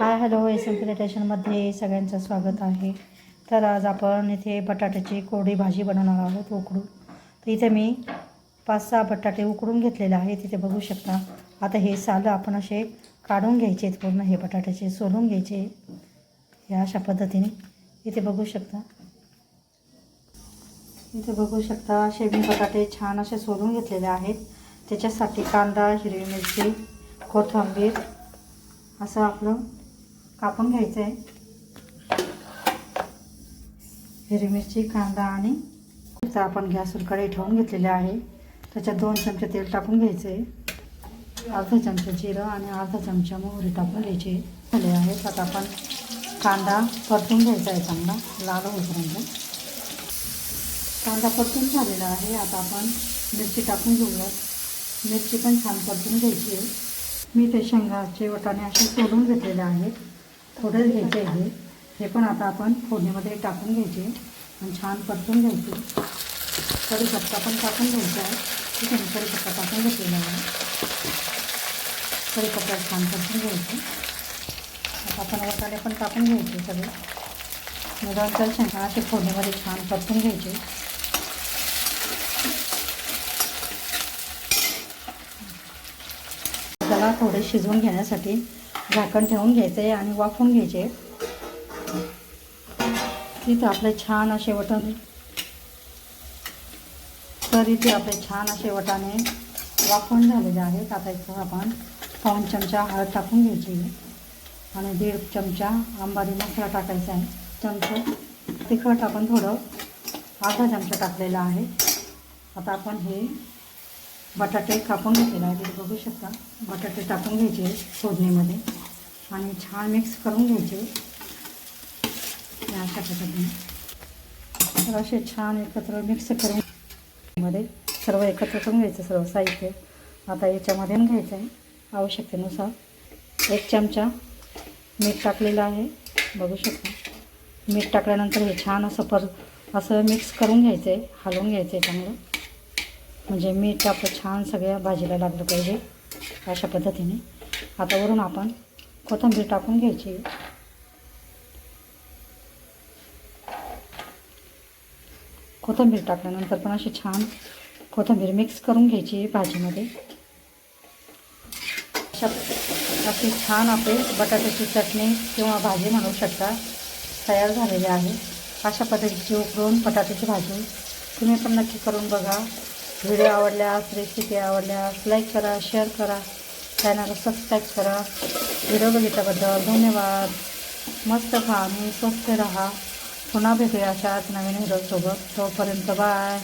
हाय hello S M प्लेटेशनमध्ये सगळ्यांचं स्वागत आहे. तर आज आपण इथे बटाट्याची कोरडी भाजी बनवणार आहोत उकडून. तर इथे मी पाच सहा बटाटे उकडून घेतलेले आहेत तिथे बघू शकता. आता हे सालं आपण असे काढून घ्यायचे आहेत पूर्ण हे बटाट्याचे सोलून घ्यायचे या अशा पद्धतीने. इथे बघू शकता. इथे बघू शकता असे मी बटाटे छान असे सोलून घेतलेले आहेत. त्याच्यासाठी कांदा हिरवी मिरची कोथिंबीर असं आपलं कापून घ्यायचं आहे हिरवी मिरची कांदा आणि आता आपण गॅसवर कढई ठेवून घेतलेले आहे. त्याच्यात दोन चमचे तेल टाकून घ्यायचं आहे अर्धा चमचा जिरं आणि अर्धा चमचा मोहरी टाकून घ्यायची झाले आहेत आता आपण कांदा परतून घ्यायचा आहे चांगला लाल होईपर्यंत. कांदा परतून झालेला आहे. आता आपण मिरची टाकून घेऊया. मिरची पण छान परतून घ्यायची आहे. मी ते शेंगाचे वटाणे असे सोलून घेतलेले आहेत. थोडे घ्यायचे आहे. हे पण आता आपण फोडणीमध्ये टाकून घ्यायचे. आणि छान परतून घ्यायचे. कढीपत्ता पण टाकून घ्यायचा आहे. ठीक आहे कढीपत्ता टाकून घेतलेला आहे. कढीपत्ता छान परतून घ्यायचे. आता आपण मसाले पण टाकून घ्यायचे सगळे. मुगांचा शेंगा असे फोडणीमध्ये छान परतून घ्यायचे. त्याला थोडे शिजवून घेण्यासाठी झाकण ठेवून घ्यायचं आहे आणि वाफवून घ्यायचे तिथे आपले छान असे वटाणे. तर इथे आपले छान असे वटाणे वाफून झालेले आहेत. आता इथं आपण पाऊन चमचा हळद टाकून घ्यायची. आणि दीड चमचा आंबारी मसाला टाकायचा आहे. चमचा तिखट आपण थोडं अर्धा चमचा टाकलेला आहे. आता आपण हे बटाटे कापून घेतलेले आहे तिथे बघू शकता. बटाटे टाकून घ्यायचे फोडणीमध्ये. आणि छान मिक्स करून घ्यायचे. अशा पद्धतीने. तर असे छान एकत्र मिक्स करून मध्ये सर्व एकत्र करून घ्यायचं सर्व साहित्य. आता याच्यामध्ये घ्यायचं आहे. आवश्यकतेनुसार एक चमचा मीठ टाकलेलं आहे. बघू शकता. मीठ टाकल्यानंतर हे छान असं पर असं मिक्स करून घ्यायचं आहे हलवून घ्यायचं आहे चांगलं म्हणजे मीठ आपलं छान सगळ्या भाजीला लागलं पाहिजे अशा पद्धतीने. आता वरून आपण कोथिंबीर टाकून घ्यायची. कोथिंबीर टाकल्यानंतर पण अशी छान कोथिंबीर मिक्स करून घ्यायची भाजीमध्ये. अशा अशी छान आपली बटाट्याची चटणी किंवा भाजी म्हणू शकता तयार झालेली आहे. अशा पद्धतीची उकळून बटाट्याची भाजी तुम्ही पण नक्की करून बघा. व्हिडिओ आवडल्यास रेसिपी आवडल्यास लाईक करा शेअर करा. चॅनल सबस्क्राईब करा. व्हिडिओ बघितल्याबद्दल धन्यवाद. मस्त खा आणि स्वस्त राहा. पुन्हा भेटूया अशाच नवीन व्हिडिओसोबत तोपर्यंत बाय